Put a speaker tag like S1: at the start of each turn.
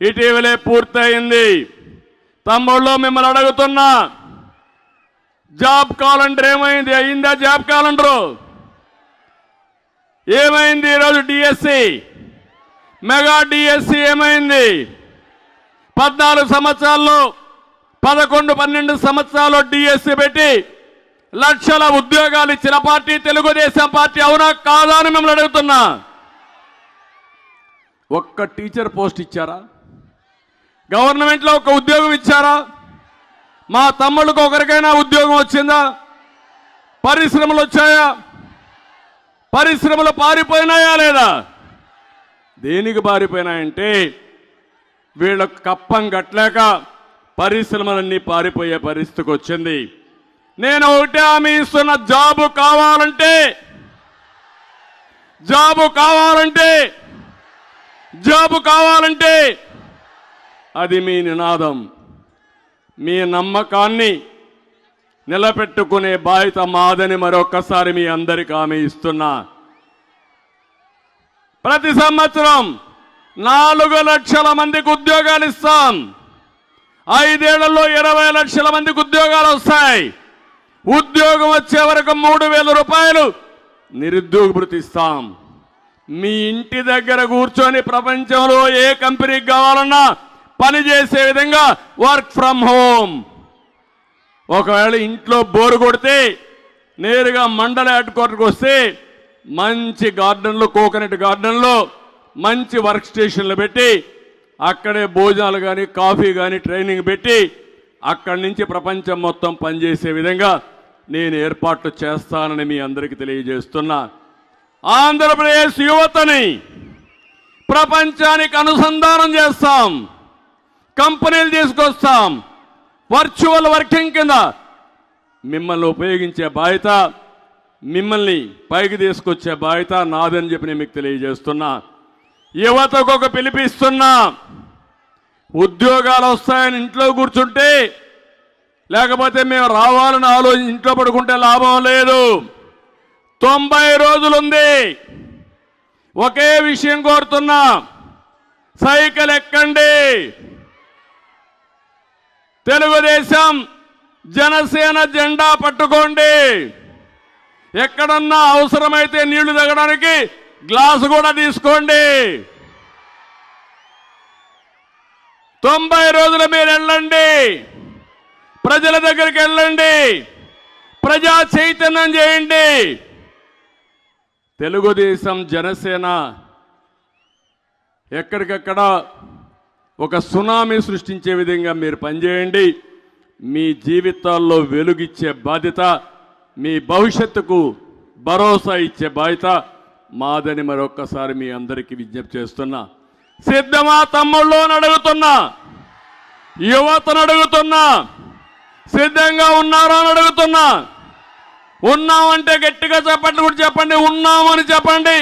S1: ఇటీవలే పూర్తయింది. తమ్ముళ్ళు మిమ్మల్ని అడుగుతున్నా. జాబ్ క్యాలెండర్ ఏమైంది? అయిందా జాబ్ క్యాలెండరు? ఏమైంది ఈరోజు డిఎస్సి మెగా డిఎస్సి ఏమైంది? పద్నాలుగు సంవత్సరాల్లో పదకొండు పన్నెండు సంవత్సరాలు డిఎస్సి పెట్టి లక్షల ఉద్యోగాలు ఇచ్చిన పార్టీ తెలుగుదేశం పార్టీ అవునా కాదా అని మిమ్మల్ని అడుగుతున్నా. ఒక్క టీచర్ పోస్ట్ ఇచ్చారా? గవర్నమెంట్లో ఒక ఉద్యోగం ఇచ్చారా? మా తమ్ముళ్ళకు ఒకరికైనా ఉద్యోగం వచ్చిందా? పరిశ్రమలు వచ్చాయా? పరిశ్రమలు పారిపోయినాయా లేదా? దేనికి పారిపోయినాయంటే వీళ్ళ కప్పం కట్టలేక పరిశ్రమలన్నీ పారిపోయే పరిస్థితికి వచ్చింది. నేను ఒకటే హామీ ఇస్తున్న జాబు కావాలంటే జాబు కావాలంటే జాబు కావాలంటే అది మీ నినాదం. మీ నమ్మకాన్ని నిలబెట్టుకునే బాధ్యత మాదని మరొక్కసారి మీ అందరికి హామీ ఇస్తున్నా. ప్రతి సంవత్సరం నాలుగు లక్షల మందికి ఉద్యోగాలు ఇస్తాం. ఐదేళ్ళలో ఇరవై లక్షల మందికి ఉద్యోగాలు వస్తాయి. ఉద్యోగం వచ్చే వరకు మూడు వేల రూపాయలు నిరుద్యోగ భృతి ఇస్తాం. మీ ఇంటి దగ్గర కూర్చొని ప్రపంచంలో ఏ కంపెనీకి కావాలన్నా పని చేసే విధంగా వర్క్ ఫ్రమ్ హోమ్ ఒకవేళ ఇంట్లో బోరు కొడితే నేరుగా మండల హెడ్ క్వార్టర్కి వస్తే మంచి గార్డెన్లో కోకోనట్ గార్డెన్లో మంచి వర్క్ స్టేషన్లు పెట్టి అక్కడే భోజనాలు కానీ కాఫీ కానీ ట్రైనింగ్ పెట్టి అక్కడి నుంచి ప్రపంచం మొత్తం పనిచేసే విధంగా నేను ఏర్పాట్లు చేస్తానని మీ అందరికీ తెలియజేస్తున్నా. ఆంధ్రప్రదేశ్ యువతని ప్రపంచానికి అనుసంధానం చేస్తాం. కంపెనీలు తీసుకొస్తాం. వర్చువల్ వర్కింగ్ కింద మిమ్మల్ని ఉపయోగించే బాధ్యత మిమ్మల్ని పైకి తీసుకొచ్చే బాధ్యత నాదని చెప్పి నేను మీకు తెలియజేస్తున్నా. యువతకు ఒక పిలిపిస్తున్నా. ఉద్యోగాలు వస్తాయని ఇంట్లో కూర్చుంటే లేకపోతే మేము రావాలని ఆలోచి ఇంట్లో పడుకుంటే లాభం లేదు. తొంభై రోజులుంది. ఒకే విషయం కోరుతున్నా. సైకిల్ ఎక్కండి. తెలుగుదేశం జనసేన జెండా పట్టుకోండి. ఎక్కడన్నా అవసరమైతే నీళ్ళు తగ్గడానికి గ్లాసు కూడా తీసుకోండి. తొంభై రోజులు మీరు వెళ్ళండి. ప్రజల దగ్గరికి వెళ్ళండి. ప్రజా చైతన్యం చేయండి. తెలుగుదేశం జనసేన ఎక్కడికక్కడ ఒక సునామీ సృష్టించే విధంగా మీరు పనిచేయండి. మీ జీవితాల్లో వెలుగిచ్చే బాధ్యత మీ భవిష్యత్తుకు భరోసా ఇచ్చే బాధ్యత మాదని మరొక్కసారి మీ అందరికీ విజ్ఞప్తి చేస్తున్నా. సిద్ధమా తమ్ముళ్ళు అని అడుగుతున్నా. యువతను అడుగుతున్నా. సిద్ధంగా ఉన్నారా అని అడుగుతున్నా. ఉన్నామంటే గట్టిగా చెప్పండి కూడా చెప్పండి ఉన్నామని చెప్పండి.